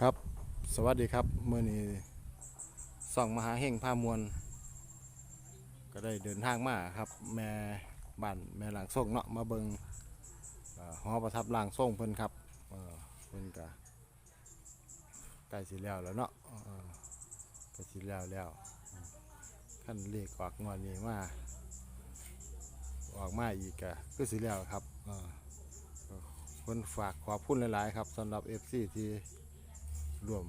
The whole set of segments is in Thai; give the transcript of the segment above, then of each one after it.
ครับ สวัสดีครับเมื่อนี้ส่องมหาเฮงพามวล ก็ได้เดินทางมาครับ แม่บ้านแม่หลังส่งเนาะมาเบิงหอประทับหลังส่งเพิ่นครับเพิ่นก็ใกล้สิแล้วแล้วเนาะใกล้สิแล้วแล้วขั้นเลขออกงวดนี้มาออกมาอีกก็คือสิแล้วครับเอ่อเพิ่นฝากขอบคุณหลาย ๆ ครับสำหรับ FC ที่ รวม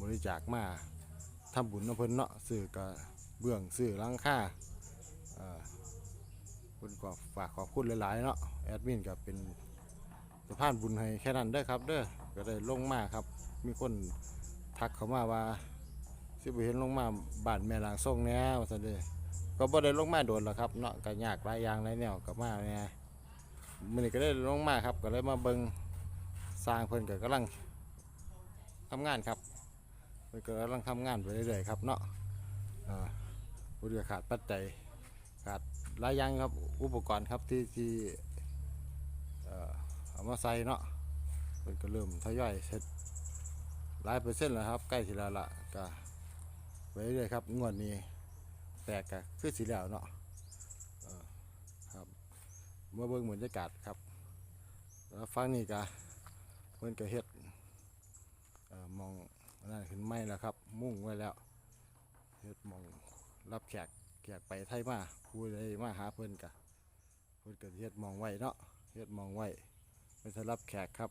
บริจาคมาทำบุญน้ำเพิ่นเนาะซื้อกระเบื้องซื้อหลังค่าเอ่อเพิ่นก็ฝากขอบคุณหลายๆเนาะแอดมินก็เป็นสะพานบุญให้แค่นั้นเด้อครับเด้อก็ได้ลงมาครับ มีคนทักเข้ามาว่าสิบ่เห็นลงมาบ้านแม่ลางส่งแน่ว่าซั่นเด้อก็บ่ได้ลงมาโดนหรอกครับเนาะก็ยากหลายอย่างหลายแนวก็มาแหน่ยมื้อนี้ก็ได้ลงมาครับก็เลยมาเบิงสร้างเพิ่นก็กำลัง ทำงานครับมันก็กำลังทำงานไปเรื่อยๆครับเนาะอ่าผู้เรือขาดปัจจัยขาดหลายอย่างครับอุปกรณ์ครับที่ที่เอ่อเอามาใส่เนาะมันก็เริ่มทยอยเสร็จหลายเปอร์เซ็นต์แล้วครับใกล้ทีแล้วละก็ไปเรื่อยๆครับงวดนี้แตกก็คือสีแล้วเนาะเอ่อครับเมื่อเบิ่งบรรยากาศครับแล้วฟังนี่ก็เพิ่นก็เฮ็ด มองนั่นขึ้นไม่แล้วครับ มุ่งไว้แล้วเฮ็ดมองรับแขกแขกไปไทยมาผู้ใดมาหาเพิ่อนกะเพิ่อนก็เฮ็ดมองไว้เนาะเฮ็ดมองไว้เพื่อจะรับแขกครับ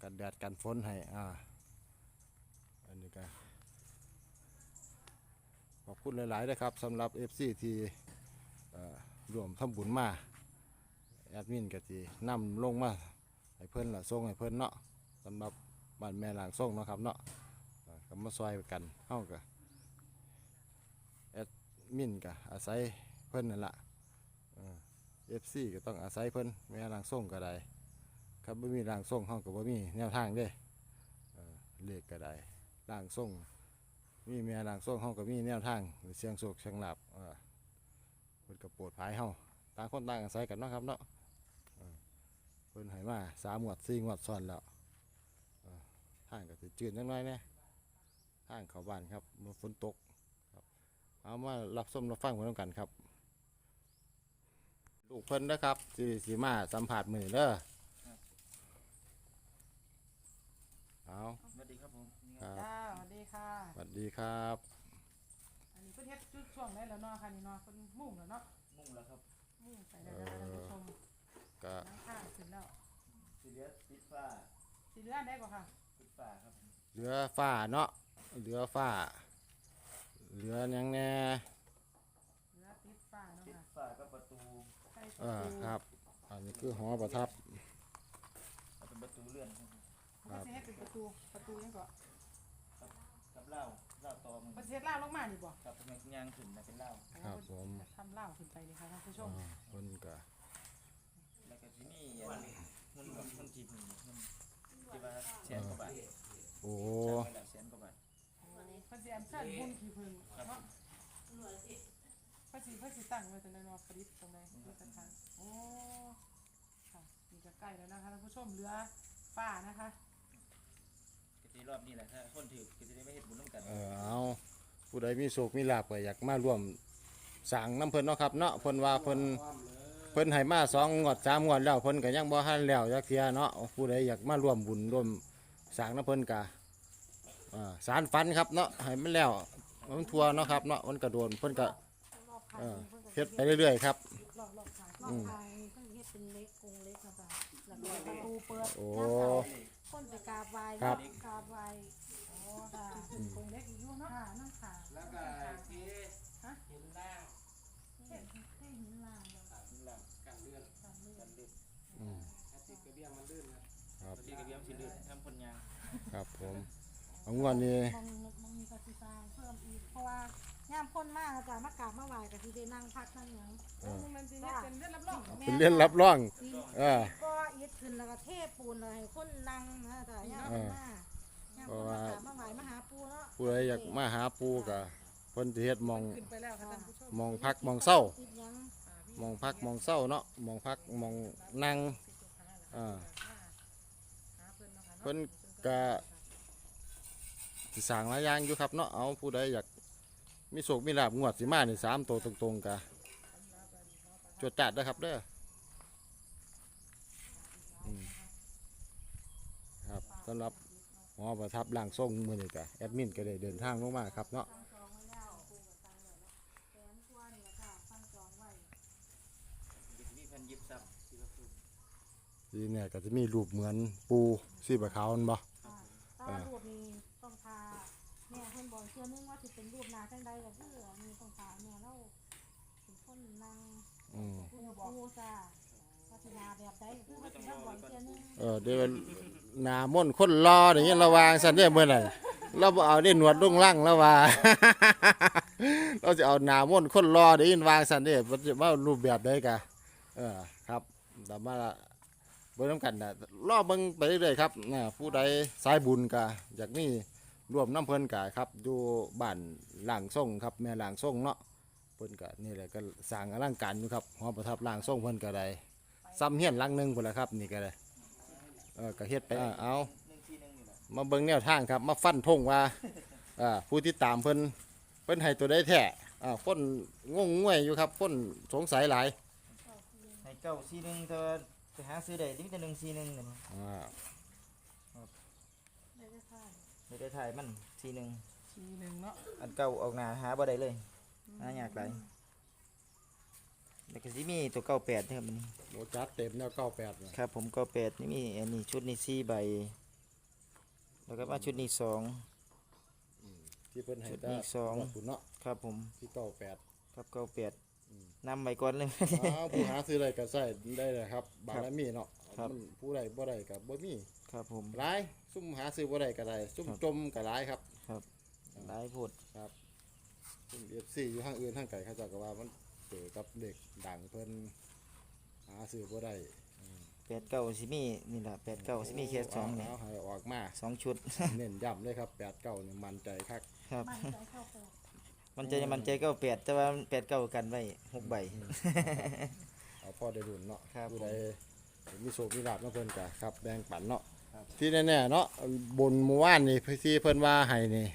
กันแดดกันฝนให้อ่าอันนี้ก็ขอบคุณหลายๆนะครับสำหรับ FC ที่รวมทำบุญมาแอดมินก็สินำลงมาให้เพิ่อนละส่งให้เพิ่อนเนาะสำหรับ บ้านแม่หลางส่งเนาะครับเนาะก็มาซอยกันเฮาก็แอดมินก็อาศัยเพิ่นนั่นละเอฟซีก็ต้องอาศัยเพิ่นแม่หลางส่งก็ได้ครับบ่มีหลางส่งเฮาก็บ่มีแนวทางเด้เอ่อเลขก็ได้หลางส่งมีแม่หลางส่งเฮาก็มีแนวทางหรือเสียงโศกเสียงหลับเอ่อเพิ่นก็โปรดภายเฮาต่างคนต่างอาศัยกันเนาะครับเนาะเพิ่นให้มาสามงวดสี่งวดซ้อนแล้ว ทางก็จะจืดนิดหน่อยนะทางเขาบ้านครับเมื่อฝนตกครับเอามารับส้มรับฟังพร้อมกันครับ ลูกเพิ่นนะครับสีสีมาสัมผัสมือเด้อเอาสวัสดีครับผมครับจ้าสวัสดีค่ะ สวัสดีครับ อันนี้เพิ่นเฮ็ดจุดช่วงได้แล้วเนาะค่ะนี่เนาะเพิ่นมุ่งแล้วเนาะ มุ่งแล้วครับ มุ่งไปแล้วนะคะท่านผู้ชมก็น้ำข้างขึ้นแล้วสีเหลือติดฟ้าสีเหลือได้กว่าค่ะ ติดฟ้าครับผมเหลือฝ้าเนาะเหลือฝ้า เหลือหยังแน่เหลือติดฟ้าเนาะติดค่ะฟ้ากับประตูใส่ปเอระอตูครับ อันนี้คือหอประทับแล้วเป็นประตูเลื่อนครับเพิ่นสิเฮ็ดเป็นประตูประตูยังก็กับเหล้าเหล้าตอมันเพิ่นสิเฮ็ดล่าวลงมานี่บ่กับเป็นยางขึ้นนะเป็นเหล้าครับผม ทำล่าวขึ้นไปนี่ค่ะท่านผู้ชอ่ามเพิ่นก็แล้วก็ที่นี่อันนี้มันมันมันจีบมันมัน ที่ว่าแสนกว่าบาทโอ้ใช่แล้วแสนกว่าบาทพิ่นสิอัญเชิญบุญขี้ผึ้งเนาะเพิ่นสิเพิ่นสิตั้งไว้ตรงนั้นเนาะประดิษฐ์ตรงไหนที่สถานโอ้ค่ะนี่ก็ใกล้แล้วนะคะท่านผู้ชมเหลือฟ้านะคะก็ที่รอบนี้แหละถ้าคนถือก็จได้ไม่เห็นบุญร่วมกันเออเอาผู้ใดมีโศกมีลาบก็อยากมาร่วมสร้างน้ำเพิ่นเนาะครับเนาะเพิ่นว่าเพิ่นเพิ่นให้มาสองงวดสามงวดแล้วเพิ่นก็ยังบ่ทันแล้วจักเที่ยเนาะผู้ใดอยากมาร่วมบุญร่วมสร้างน้ำเพิ่นก็อ่าสารฝันครับเนาะให้มันแล้วมันทั่วเนาะครับเนาะมันก็โดนเพิ่นก็เออเฮ็ดไปเรื่อยๆครับรอบรอบค่ะรอบทางเพิ่นเฮ็ดเป็นเล็กกรงเล็กนะคะแล้วก็ประตูเปิดโอ้คนไปกราบไหว้ครับกราบไหว้โอ้ค่ะคงเล็กอยู่เนาะค่ะนั่นค่ะแล้วก็ที่เห็นล่าง เฮ็ดให้หินลางแบบ ล่างกันเลื่อน กันเลื่อ กัน นลื่น อืม ที่กระเบียงมันลื่นครับที่กระเบียงมัน สิลื่นทำคนยางครับผมเอางวดนี้มองมองมีกสิสร้างเพิ่มอีกเพราะว่าย่ามพ่นมากอาจารย์มากราบมาไหว้ก็สิได้นั่งพักนั่งหยังเออมึงมันสิเฮ็ดเป็นเรื่องรับรองเป็นเล่นรับรองสิเออก็อิดขึ้นแล้วก็เทปูนเลยให้คนนั่งนะอาจารย์ย่ามพ่นมาย่ามพ่นมากราบมาไหว้มาหาปู่เนาะผู้ใดอยากมาหาปูก็เพิ่นสิเฮ็ดหมองขึ้นไปแล้วค่ะท่านผู้ชมหมองพักหมองเศร้าติดหยังหมองพักหมองเศร้าเนาะหมองพักหมองนั่งอ่าหา เพิ่นเนาะค่ะเพิ่นเนาะก็สิสร้างหลายอย่างอยู่ครับเนาะเอาผู้ใดอยากมีโศกมีลาบงวดสิมานี่สามตัวตรงๆกะจดจัดนะครับเด้ออืมครับสำหรับหมอประทับล่างทรงมือนี่กะแอดมินก็ได้เดินทางลงมาครับเนาะ ตั้งจองไว้แล้วปูกับตังเลยแสนกว่านี่ค่ะตั้งจองไว้ มีพันยิบซับที่ว่าพูด ทีเนี่ยก็จะมีรูปเหมือนปูสีบะขาวนั่นบ่ค่ะแต่ว่า รูปนี้ต้องทาแม่เพิ่นบอกเชื่อนึงว่าสิเป็นรูปนาจังใดก็คืออันนี้ต้องทาแม่เราเป็นคนนางอืมปูปูจ้าพัฒนาแบบใดก็คือว่าสิต้องบอกเชื่อนึงเออเดี๋ยวหนาม่นต์คนรออย่างเงี้ยระวางสันเนี่ยเมื่อไหร่เราบ่เอาได้หนวดลุงลั่งแล้วว่า เราจะเอาหนาม่นต์คนรอเดี๋ยวยินวางสันเนี่ยมันจะว่ารูปแบบใดกะเออครับแต่มา เบิ่งน้ำกันนะรอเบิ่งไปเรื่อยๆครับนะผู้ใดสายบุญกะอยากนี่รวมน้ำเพิ่นกะครับอยู่บ้านหลางส่งครับแม่หลางส่งเนาะเพิ่นกะนี่แหละก็สร้างอลังการอยู่ครับหอประทับหลางส่งเพิ่นก็ได้ซ้ำเฮียนหลังหนึงพุ่นละครับนี่ก็ได้เออก็เฮ็ดไปอ่าเอาหนึ่งทีหนึ่งนี่แหละมาเบิ่งแนวทางครับ มาฟันธงว่าอ่าผู้ที่ตามเพิ่นเพิ่นให้ตัวได้แท้อ่าคนงงงวยอยู่ครับคนสงสัยหลายให้เก้าซีหนึ่งเธอ ไปหาซื้อได้ที่มีแต่หนึ่งซีหนึ่งเนี่ยอ่าได้ได้ค่ะไม่ได้ถ่ายมันซีหนึ่งทีหนึ่งเนาะอันเก่าออกหน้าหาบ่ได้เลยหายากหลายแล้วก็สิมีตัวเก้าแปดนะครับอันนี้โมจัดเต็มแนวเก้าแปดครับผมเก้าแปดนี่มีอันนี้ชุดนี้สี่ใบ แล้วก็มาชุดนี้สอง ที่เพิ่นให้ชุดแต่นี้สองขุนเนาะ ครับผมที่เก้าแปดครับเก้าแปด นำไปก่อนเลย อ้าวผู้หาซื้ออะไรก็ใส่ได้เลยครับ บารมีเนาะครับ มันผู้ใดบ่ได้ก็บ่มีครับผม หลายซุ่มหาซื้อบ่ได้ก็ได้ซุ่มครับ จมก็หลายครับ หลายโพดซุ่ม FC อยู่ทางอื่นทางไกลเขาเจ้าก็ว่ามันเจอกับเด็กดังเพิ่นหาซื้อบ่ได้แปดเก้าสิมีนี่แหละแปดเก้าสิมีแค่สองนี่เอาให้ออกมา สองชุด เน้นย้ำเลยครับแปดเก้านี่มันใจคักครับ มันใจเข้าไป มันใจมันใจเก้าแปดแต่ว่าแปดเก้ากันไว้หกใบ เอาพ่อได้ดุนเนาะครับผู้ใดมีโชคมีลาบเนาะเพิ่นกะครับแบ่งปันเนาะครับ ที่แน่ๆเนาะบนหมู่บ้านนี่ที่เพิ่นว่าให้นี่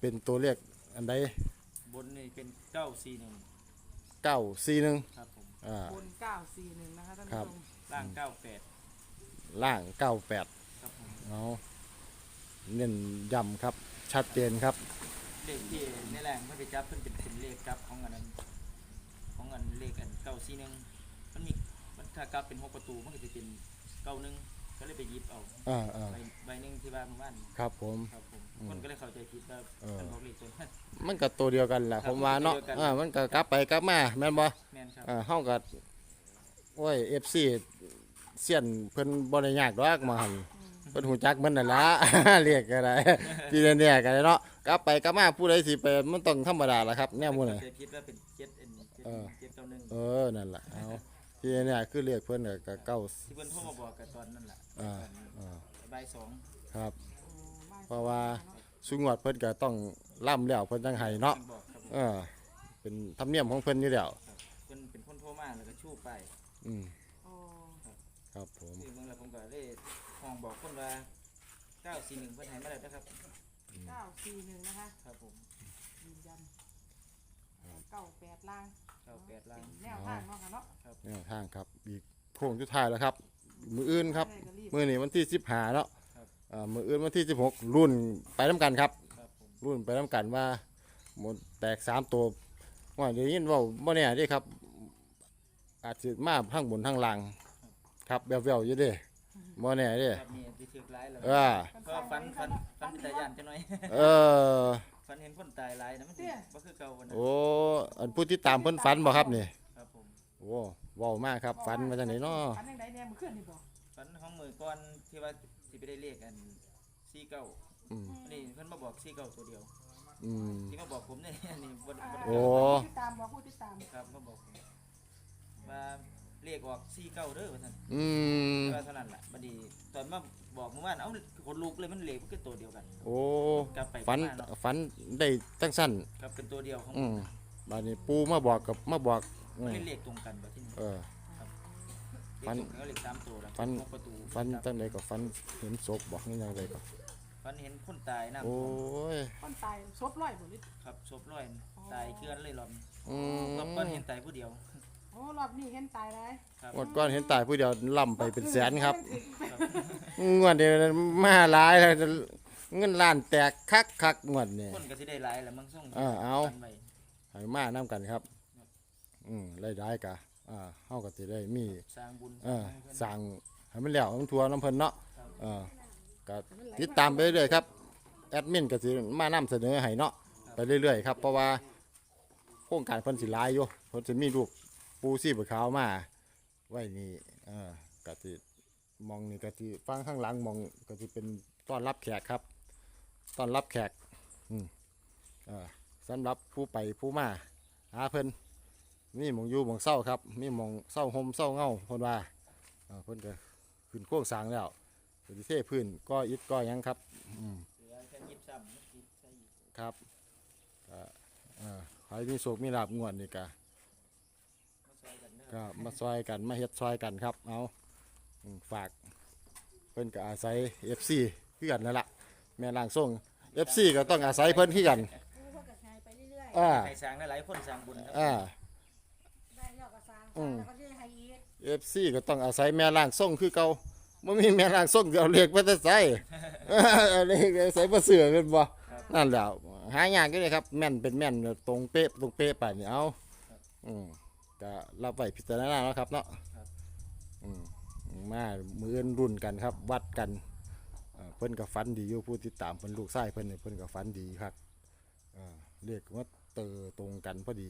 เป็นตัวเลขอันใดบนนี่เป็นเก้าสี่หนึ่งเก้าสี่หนึ่งครับผมอ่า บนเก้าสี่หนึ่งนะคะท่านครัผู้บ ชมล่างเก้าแปดล่างเก้าแปดครับผมเอาเน้นย้ำครับ ชัดเจนครับ เลขที่ในแรงเพื่อไปจับเพิ่นเป็นเป็นเลขจับของอันนั้นของอันเลขอันเก้าสี่หนึ่งมันมีมันถ้ากลับเป็นหกประตูมันก็จะเป็นเก้าหนึ่งก็เลยไปหยิบเอาอ่าอ่าใบใบหนึ่งที่บ้านหมู่บ้านครับผม ครับผมอืมคนก็เลยเข้าใจผิดว่าเออเป็นบอกเลขตัวนั้น มันก็ตัวเดียวกันแหละครัผบมว่าเนาะตัวเดียวกัน อ่ามันก็กลับไปกลับมาแม่นบ่แม่นครับอ่าเฮาก็โอ้ย FC เสียนเพิ่นบ่ได้ยากดอกมาหั่น เพิ่นฮู้จักมันนั่นล่ะ เรียกก็ได้ที่แน่ๆก็ได้เนาะกลับไปกลับมาผู้ใดสิไปมันต้องธรรมดาล่ะครับแนวหมื้อเข้าน่ะใจผิดว่าเป็นเจ็ดเอ็นเจ็ดเออ เจ็ดเก้าหนึ่งเออนั่นล่ะเอาที่แน่ๆคือเรียกเพิ่นก็ก็เก้า ที่เพิ่นโทรมาบอกกันตอนนั้นแหละอ่า ตอนอ่าบ่ายสองครับโอ้บ้นเพราะว่าสุงวดเพิ่นก็ต้องล่ำแล้วเพิ่นจังให้เนาะเพิ่นบอกครับผมเออเป็นธรรมเนียมของเพิ่นอยู่แล้วเพิ่นเป็นคนโทรมาแล้วก็ชูไปอืมโอ้ครับผมที่เมืองแล้ว ผมก็เลยห้องบอกคนว่า941เพิ่นให้มาแล้วนะครับ เก้าสี่หนึ่งนะคะครับผมยืนยันเก้าแปดล่าง98ล้านแนวทางเนาะค่ะเนาะแนวทางครับอีกโค้งสุดท้ายแล้วครับ มืออื่นครับได้ก็รีบมือนี้วันที่สิบหาเนาะครับ อ่ามืออื่นวันที่สิบหกรุ่นไปน้ำกันครับ ครับผมรุ่นไปน้ำกันว่าหมดแตกสามตัวว่าเดี๋ยวนี้ว่าบ่แน่เดิครับ อาจจะมาทั้งบนทั้งล่างครับแววๆอยู่เดิ บ่แน่เดิครับนี่ที่ถือหลายแล้วเออก็ฟันฟันฟันเป็นตาย่านจังหน่อย เออ ฟันเห็นคนตายหลายนะมันสิบ่คือเก่าวันนั้นโอ้อันผู้ที่ตามเพิ่นฝันบ่ครับนี่ครับผมโอ้เว้ามากครับฝันมาจากไหนเนาะฝันยังไงเนี่ยมือขึ้นนี่บ่ฟันของมือก่อนที่ว่าสิไปได้เลขอัน49อืมนี่เพิ่นมาบอก49ตัวเดียวอืม ที่มาบอกผมเนี่ยอันนี้บ่บ่ได้โอ้ ผู้ติดตามบอกผู้ติดตามครับมาบอกผมว่า เลขออก49เด้อว่าซั่นอืมว่าเท่านั้นล่ะบัดนี้ตอนมาบอกเมื่อวานเอ้าคนลุกเลยมันเลขมันคือตัวเดียวกัน โอ้กลับไปฝันกลับมาเนาะ ฝันได้จังสั้นครับเป็นตัวเดียวของอืมบาดนี้ปูมาบอกกับมาบอกอืมันมเล่นเลขตรงกันบ่ที่นี่เออ เลขฟันตรงกันก็เลขสามตัวแล้วฟันหกประตูฝันจังไดก็ฝันเห็นศพบอกนี่ยังไงก็ฝันเห็นคนตายน้ำโอ้ท่วมยคนตายซบร้อยบ่ลิครับศพร้อยตายเคลื่อนเลยรอบนี้อืมรอบก่อนเห็นตายผู้เดียว โอ้รอบนี้เห็นตายเลยครับงวดก่อนเห็นตายผู้เดียวล่ำไปเป็นแสนครับครับงวดเดียวมาหลายแล้วเงินล้านแตกคักคักๆงวดนี่คนก็สิได้หลายแหละมั่งส่งเออเอาฝันไว้ให้มานํกันครับ อืมรายได้กะอ่าเฮาก็สิได้มีสร้างบุญเออสร้างให้เพิ่นสั่งให้มันแล้วมันทัวน้ำเพิ่นเนาะครับเออก็ติดตามไปเรื่อยๆครับ แอดมินก็สิมานํเสนอให้เนาะไปเรื่อยๆครับเพราะว่าโครงการเพิ่นสิหลายอยู่เพิ่นสิมีรูป ปูซีบขาวมา ไว้นี่เออก็สิมองนี่ก็สิฟังข้างหลังมองก็สิเป็นต้อนรับแขกครับต้อนรับแขกอืมเออสำหรับผู้ไปผู้มาหาเพิ่นมีมองอยู่มองเศร้าครับ มีมองเศร้าห่มเศร้าเงาเพิ่นว่าเออเพิ่นก็ขึ้นโค้งสร้างแล้วก็สิเทพื้นก็อิฐก็ยังครับอืมครับเอ่อขอให้มีโชคมีลาบงวดนี่กะ กันเด้อก็มาซอยกันมาเฮ็ดซอยกันครับ เอาอืมฝาก เพิ่นก็อาศัย FC คือกันนั่นล่ะแม่ล่างส่ง FC ก็ต้องอาศัยเพิ่นคือกันผู้เพิ่นก็ใช้ไปเรื่อยอ่าให้สร้างหลายๆคนสร้างบุญครับอ่า ๆ ได้แล้วก็สร้างอืม แล้วก็จะให้อีก FC ก็ต้องอาศัยแม่ล่างส่งคือเก่าบ่มีแม่ล่างส่งก็เอาเลขไปแต่ไสเอาเลขไปใส่บ่เสือเป็นบ่นั่นแหล้วหายากก็เลยครับ แม่นเป็นแม่นตรงเป๊ะตรงเป๊ะไปนี่เอาอืม ก็รับไว้พิจารณาเนาะครับเนาะอืมมามืออนรุ่นกันครับ วัดกันเอ่อเพิ่นกับฟันดีอยู่ผู้ติดตามเพิ่นลูกไส้เพิ่นเนี่ยเพิ่นกับฟันดีครับเอ่อเรียกว่าเตอตรงกันพอดี